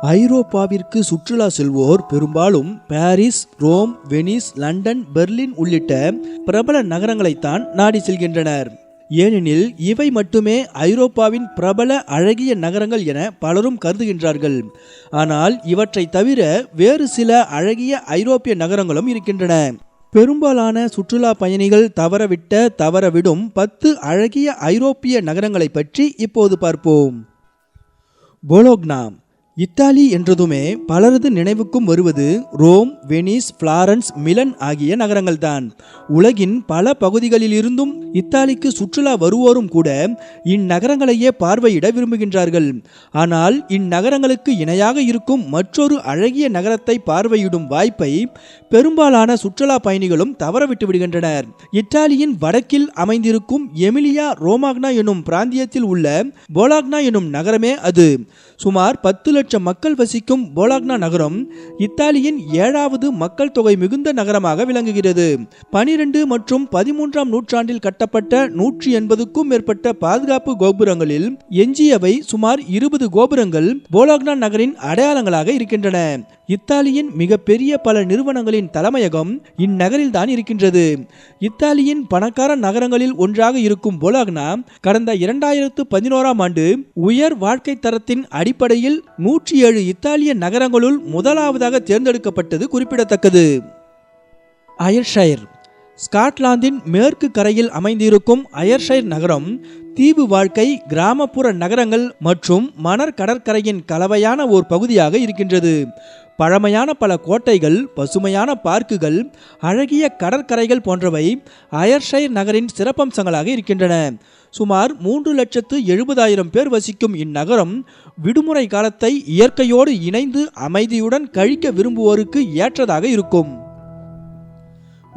ஐரோப்பாவிற்கு சுற்றுலா செல்வோர் பெரும்பாலும் Paris Rome Venice London Berlin உள்ளிட்ட பிரபல நகரங்களைத்தான் நாடி செல்கின்றனர். ஏனெனில் இவை மட்டுமே ஐரோப்பாவின் பிரபல அழகிய நகரங்கள் என பலரும் கருதுகின்றார்கள். ஆனால் இவற்றை தவிர வேறு சில அழகிய ஐரோப்பிய நகரங்களும் இருக்கின்றன. பெரும்பாலான சுற்றுலா பயணிகள் தவறவிட்ட தவறவிடும் பத்து அழகிய ஐரோப்பிய நகரங்களை பற்றி இப்போது பார்ப்போம். போலோக்னாம் இத்தாலி என்றதுமே பலரது நினைவுக்கும் வருவது ரோம் வெனிஸ் பிளாரன்ஸ் மிலன் ஆகிய நகரங்கள்தான். உலகின் பல பகுதிகளிலிருந்தும் இத்தாலிக்கு சுற்றுலா வருவோரும் கூட இந்நகரங்களையே பார்வையிட விரும்புகின்றார்கள். ஆனால் இந்நகரங்களுக்கு இணையாக இருக்கும் மற்றொரு அழகிய நகரத்தை பார்வையிடும் வாய்ப்பை பெரும்பாலான சுற்றுலா பயணிகளும் தவறவிட்டு விடுகின்றனர். இத்தாலியின் வடக்கில் அமைந்திருக்கும் எமிலியா ரோமாக்னா எனும் பிராந்தியத்தில் உள்ள போலாக்னா எனும் நகரமே அது. சுமார் பத்து லட்சம் மக்கள் வசிக்கும் போலாக்னா நகரம் இத்தாலியின் ஏழாவது மக்கள் தொகை மிகுந்த நகரமாக விளங்குகிறது. பனிரெண்டு மற்றும் பதிமூன்றாம் நூற்றாண்டில் கட்டப்பட்ட நூற்றி எண்பதுக்கும் மேற்பட்ட பாதுகாப்பு கோபுரங்களில் எஞ்சியவை சுமார் இருபது கோபுரங்கள் போலாக்னா நகரின் அடையாளங்களாக இருக்கின்றன. இத்தாலியின் மிகப்பெரிய பல நிறுவனங்களின் தலைமையகம் இந்நகரில் தான் இருக்கின்றது. இத்தாலியின் பணக்கார நகரங்களில் ஒன்றாக இருக்கும் போலாக்னா கடந்த இரண்டாயிரத்து பதினோராம் ஆண்டு உயர் வாழ்க்கை தரத்தின் அடிப்படையில் நூற்றி ஏழு இத்தாலிய நகரங்களுள் முதலாவதாக தேர்ந்தெடுக்கப்பட்டது குறிப்பிடத்தக்கது. அயர்ஷயர் ஸ்காட்லாந்தின் மேற்கு கரையில் அமைந்திருக்கும் அயர்ஷயர் நகரம் தீவு வாழ்க்கை கிராமப்புற நகரங்கள் மற்றும் மணற் கடற்கரையின் கலவையான ஓர் பகுதியாக இருக்கின்றது. பழமையான பல கோட்டைகள் பசுமையான பார்க்குகள் அழகிய கடற்கரைகள் போன்றவை அயர்ஷைர் நகரின் சிறப்பம்சங்களாக இருக்கின்றன. சுமார் மூன்று லட்சத்து எழுபதாயிரம் பேர் வசிக்கும் இந்நகரம் விடுமுறை காலத்தை இயற்கையோடு இணைந்து அமைதியுடன் கழிக்க விரும்புவோருக்கு ஏற்றதாக இருக்கும்.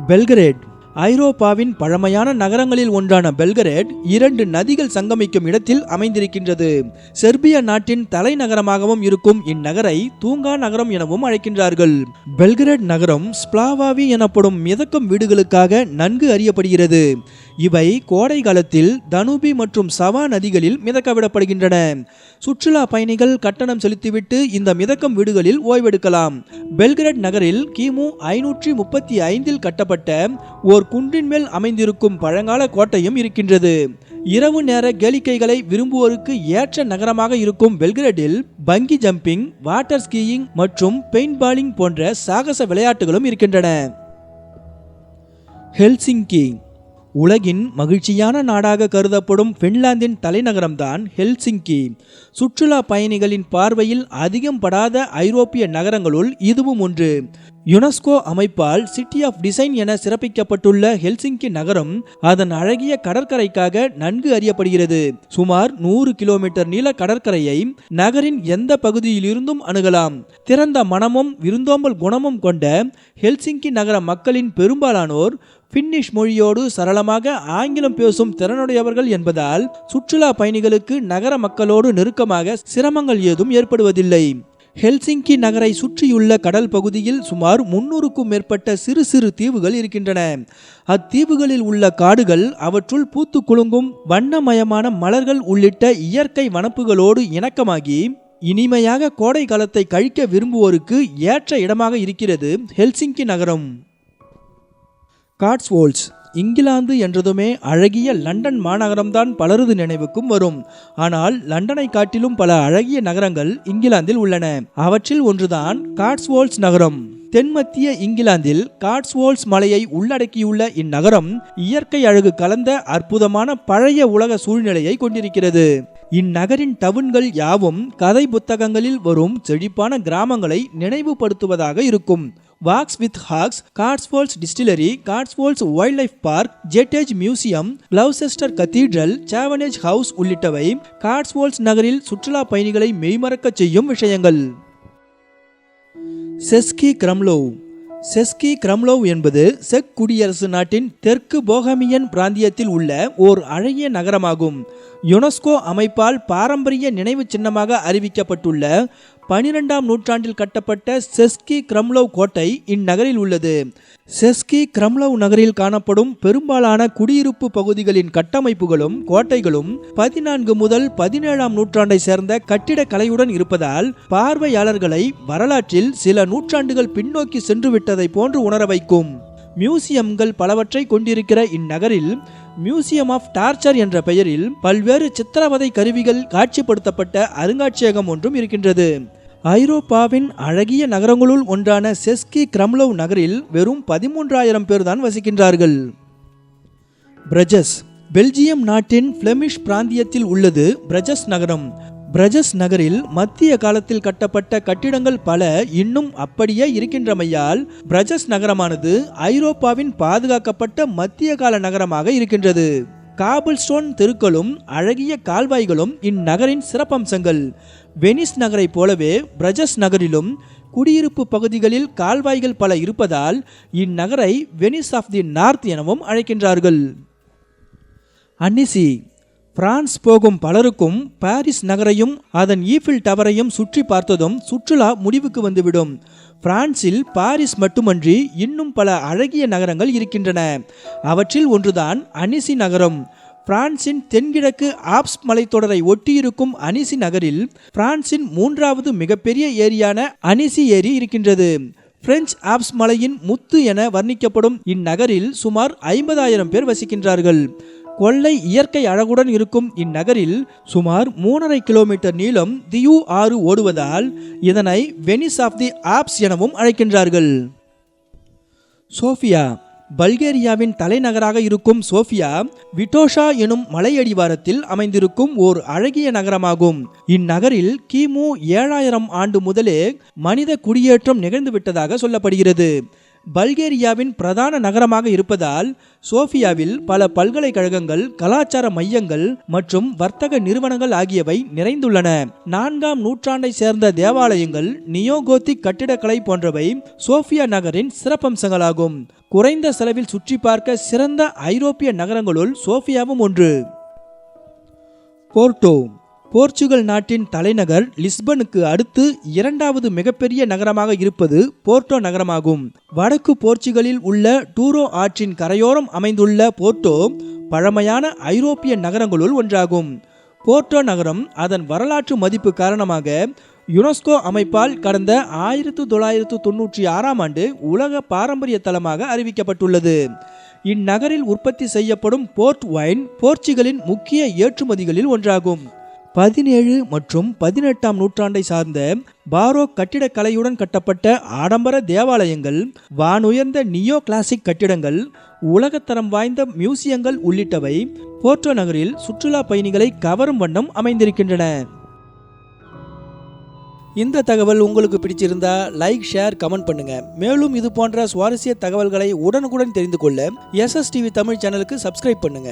பெல்கிரேட் ஐரோப்பாவின் பழமையான நகரங்களில் ஒன்றான பெல்கரேட் இரண்டு நதிகள் சங்கமிக்கும் இடத்தில் அமைந்திருக்கின்றது. செர்பியா நாட்டின் தலைநகரமாகவும் இருக்கும் இந்நகரை தூங்கா நகரம் எனவும் அழைக்கின்றார்கள். பெல்கரேட் நகரம் ஸ்பிளாவாவி எனப்படும் மிதக்கும் வீடுகளுக்காக நன்கு அறியப்படுகிறது. இவை கோடை காலத்தில் தனுபி மற்றும் சவா நதிகளில் மிதக்கவிடப்படுகின்றன. சுற்றுலா பயணிகள் கட்டணம் செலுத்திவிட்டு இந்த மிதக்கும் வீடுகளில் ஓய்வெடுக்கலாம். பெல்கிரேட் நகரில் கிமு ஐநூற்றி முப்பத்தி ஐந்தில் கட்டப்பட்ட ஓர் குன்றின் மேல் அமைந்திருக்கும் பழங்கால கோட்டையும் இருக்கின்றது. இரவு நேர கேளிக்கைகளை விரும்புவோருக்கு ஏற்ற நகரமாக இருக்கும் பெல்கிரேடில் பங்கி ஜம்பிங் வாட்டர் ஸ்கீயிங் மற்றும் பெயிண்ட் பாலிங் போன்ற சாகச விளையாட்டுகளும் இருக்கின்றன. ஹெல்சிங்கி உலகின் மகிழ்ச்சியான நாடாக கருதப்படும் பின்லாந்தின் தலைநகரம்தான் ஹெல்சிங்கி. சுற்றுலா பயணிகளின் பார்வையில் அதிகம் படாத ஐரோப்பிய நகரங்களுள் இதுவும் ஒன்று. யுனெஸ்கோ அமைப்பால் சிட்டி ஆஃப் டிசைன் என சிறப்பிக்கப்பட்டுள்ள ஹெல்சிங்கி நகரம் அதன் அழகிய கடற்கரைக்காக நன்கு அறியப்படுகிறது. சுமார் நூறு கிலோமீட்டர் நீள கடற்கரையை நகரின் எந்த பகுதியிலிருந்தும் அணுகலாம். திறந்த மனமும் விருந்தோம்பல் குணமும் கொண்ட ஹெல்சிங்கி நகர மக்களின் பெரும்பாலானோர் பின்னிஷ் மொழியோடு சரளமாக ஆங்கிலம் பேசும் திறனுடையவர்கள் என்பதால் சுற்றுலா பயணிகளுக்கு நகர மக்களோடு நெருக்கமாக சிரமங்கள் ஏதும் ஏற்படுவதில்லை. ஹெல்சிங்கி நகரை சுற்றியுள்ள கடல் பகுதியில் சுமார் முன்னூறுக்கும் மேற்பட்ட சிறு சிறு தீவுகள் இருக்கின்றன. அத்தீவுகளில் உள்ள காடுகள் அவற்றுள் பூத்து குலுங்கும் வண்ணமயமான மலர்கள் உள்ளிட்ட இயற்கை வனப்புகளோடு இணக்கமாகி இனிமையாக கோடை காலத்தை கழிக்க விரும்புவோருக்கு ஏற்ற இடமாக இருக்கிறது ஹெல்சிங்கி நகரம். காட்ஸ்வோல்ஸ் இங்கிலாந்து என்றதுமே அழகிய லண்டன் மாநகரம்தான் பலரது நினைவுக்கும் வரும். ஆனால் லண்டனை காட்டிலும் பல அழகிய நகரங்கள் இங்கிலாந்தில் உள்ளன. அவற்றில் ஒன்றுதான் காட்ஸ்வோல்ஸ் நகரம். தென்மத்திய இங்கிலாந்தில் காட்ஸ்வோல்ஸ் மலையை உள்ளடக்கியுள்ள இந்நகரம் இயற்கை அழகு கலந்த அற்புதமான பழைய உலக சூழ்நிலையை கொண்டிருக்கிறது. இந்நகரின் டவுன்கள் யாவும் கதை புத்தகங்களில் வரும் செழிப்பான கிராமங்களை நினைவுபடுத்துவதாக இருக்கும். Walks with Hawks Cotswolds distillery Cotswolds wildlife park ஜெட்டேஜ் museum Gloucester cathedral Chavenage house உள்ளிட்டவை கார்ட்ஸ்வோல்ஸ் நகரில் சுற்றுலா பயணிகளை மெய்மறக்கச் செய்யும் விஷயங்கள். செஸ்கி கிரம்லோவ். செஸ்கி கிரம்லோவ் என்பது செக் குடியரசு நாட்டின் தெற்கு போகமியன் பிராந்தியத்தில் உள்ள ஓர் அழகிய நகரமாகும். யுனெஸ்கோ அமைப்பால் பாரம்பரிய நினைவு சின்னமாக அறிவிக்கப்பட்டுள்ள பனிரெண்டாம் நூற்றாண்டில் கட்டப்பட்ட செஸ்கி கிரம்லவ் கோட்டை இந்நகரில் உள்ளது. செஸ்கி கிரம்லவ் நகரில் காணப்படும் பெரும்பாலான குடியிருப்பு பகுதிகளின் கட்டமைப்புகளும் கோட்டைகளும் பதினான்கு முதல் பதினேழாம் நூற்றாண்டை சேர்ந்த கட்டிடக்கலையுடன் இருப்பதால் பார்வையாளர்களை வரலாற்றில் சில நூற்றாண்டுகள் பின்னோக்கி சென்று விட்டதை போன்று உணர வைக்கும். மியூசியம்கள் பலவற்றை கொண்டிருக்கிற இந்நகரில் மியூசியம் ஆஃப் டார்ச்சர் என்ற பெயரில் பல்வேறு சித்திரவதை கருவிகள் காட்சிப்படுத்தப்பட்ட அருங்காட்சியகம் ஒன்றும் இருக்கின்றது. ஐரோப்பாவின் அழகிய நகரங்களுள் ஒன்றான செஸ்கி கிரம்லோவ் நகரில் வெறும் பதிமூன்றாயிரம் பேர் தான் வசிக்கின்றார்கள். பிரஜஸ் பெல்ஜியம் நாட்டின் பிளெமிஷ் பிராந்தியத்தில் உள்ளது பிரஜஸ் நகரம். பிரஜஸ் நகரில் மத்திய காலத்தில் கட்டப்பட்ட கட்டிடங்கள் பல இன்னும் அப்படியே இருக்கின்றமையால் பிரஜஸ் நகரமானது ஐரோப்பாவின் பாதுகாக்கப்பட்ட மத்திய கால நகரமாக இருக்கின்றது. காபிள் ஸ்டோன் தெருக்களும் அழகிய கால்வாய்களும் இந்நகரின் சிறப்பம்சங்கள். வெனிஸ் நகரைப் போலவே பிரஜஸ் நகரிலும் குடியிருப்பு பகுதிகளில் கால்வாய்கள் பல இருப்பதால் இந்நகரை வெனிஸ் ஆஃப் தி நார்த் எனவும் அழைக்கின்றார்கள். அன்னிசி பிரான்ஸ் போகும் பலருக்கும் பாரிஸ் நகரையும் அதன் ஈஃபில் டவரையும் சுற்றி பார்த்ததும் சுற்றுலா முடிவுக்கு வந்துவிடும். பிரான்சில் பாரிஸ் மட்டுமன்றி இன்னும் பல அழகிய நகரங்கள் இருக்கின்றன. அவற்றில் ஒன்றுதான் அனிசி நகரம். பிரான்சின் தென்கிழக்கு ஆப்ஸ் மலைத்தொடரை ஒட்டியிருக்கும் அனிசி நகரில் பிரான்சின் மூன்றாவது மிகப்பெரிய ஏரியான அனிசி ஏரி இருக்கின்றது. பிரெஞ்சு ஆப்ஸ் மலையின் முத்து என வர்ணிக்கப்படும் இந்நகரில் சுமார் ஐம்பதாயிரம் பேர் வசிக்கின்றார்கள். கொள்ளை இயற்கை அழகுடன் இருக்கும் இந்நகரில் சுமார் மூணரை கிலோமீட்டர் நீளம் தியு ஆறு ஓடுவதால் இதனை வெனிஸ் ஆஃப் தி ஆப்ஸ் எனவும் அழைக்கின்றார்கள். சோஃபியா பல்கேரியாவின் தலைநகராக இருக்கும் சோஃபியா விட்டோஷா எனும் மலையடிவாரத்தில் அமைந்திருக்கும் ஓர் அழகிய நகரமாகும். இந்நகரில் கிமு ஏழாயிரம் ஆண்டு முதலே மனித குடியேற்றம் நிகழ்ந்துவிட்டதாக சொல்லப்படுகிறது. பல்கேரியாவின் பிரதான நகரமாக இருப்பதால் சோஃபியாவில் பல பல்கலைக்கழகங்கள் கலாச்சார மையங்கள் மற்றும் வர்த்தக நிறுவனங்கள் ஆகியவை நிறைந்துள்ளன. நான்காம் நூற்றாண்டை சேர்ந்த தேவாலயங்கள் நியோகோத்திக் கட்டிடக்கலை போன்றவை சோஃபியா நகரின் சிறப்பம்சங்களாகும். குறைந்த செலவில் சுற்றி பார்க்க சிறந்த ஐரோப்பிய நகரங்களுள் சோஃபியாவும் ஒன்று. போர்ட்டோ போர்ச்சுகல் நாட்டின் தலைநகர் லிஸ்பனுக்கு அடுத்து இரண்டாவது மிகப்பெரிய நகரமாக இருப்பது போர்ட்டோ நகரமாகும். வடக்கு போர்ச்சுகலில் உள்ள டூரோ ஆற்றின் கரையோரம் அமைந்துள்ள போர்ட்டோ பழமையான ஐரோப்பிய நகரங்களுள் ஒன்றாகும். போர்ட்டோ நகரம் அதன் வரலாற்று மதிப்பு காரணமாக யுனெஸ்கோ அமைப்பால் கடந்த ஆயிரத்து தொள்ளாயிரத்து தொன்னூற்றி ஆறாம் ஆண்டு உலக பாரம்பரிய தலமாக அறிவிக்கப்பட்டுள்ளது. இந்நகரில் உற்பத்தி செய்யப்படும் போர்ட் வைன் போர்ச்சுகலின் முக்கிய ஏற்றுமதிகளில் ஒன்றாகும். பதினேழு மற்றும் பதினெட்டாம் நூற்றாண்டை சார்ந்த பாரோ கட்டிடக்கலையுடன் கட்டப்பட்ட ஆடம்பர தேவாலயங்கள் வானுயர்ந்த நியோ கிளாசிக் கட்டிடங்கள் உலகத்தரம் வாய்ந்த மியூசியங்கள் உள்ளிட்டவை போர்ட்டோ நகரில் சுற்றுலா பயணிகளை கவரும் வண்ணம் அமைந்திருக்கின்றன. இந்த தகவல் உங்களுக்கு பிடிச்சிருந்தா லைக் ஷேர் கமெண்ட் பண்ணுங்க. மேலும் இது போன்ற சுவாரஸ்ய தகவல்களை உடனுக்குடன் தெரிந்து கொள்ள எஸ்எஸ் டிவி தமிழ் சேனலுக்கு சப்ஸ்கிரைப் பண்ணுங்க.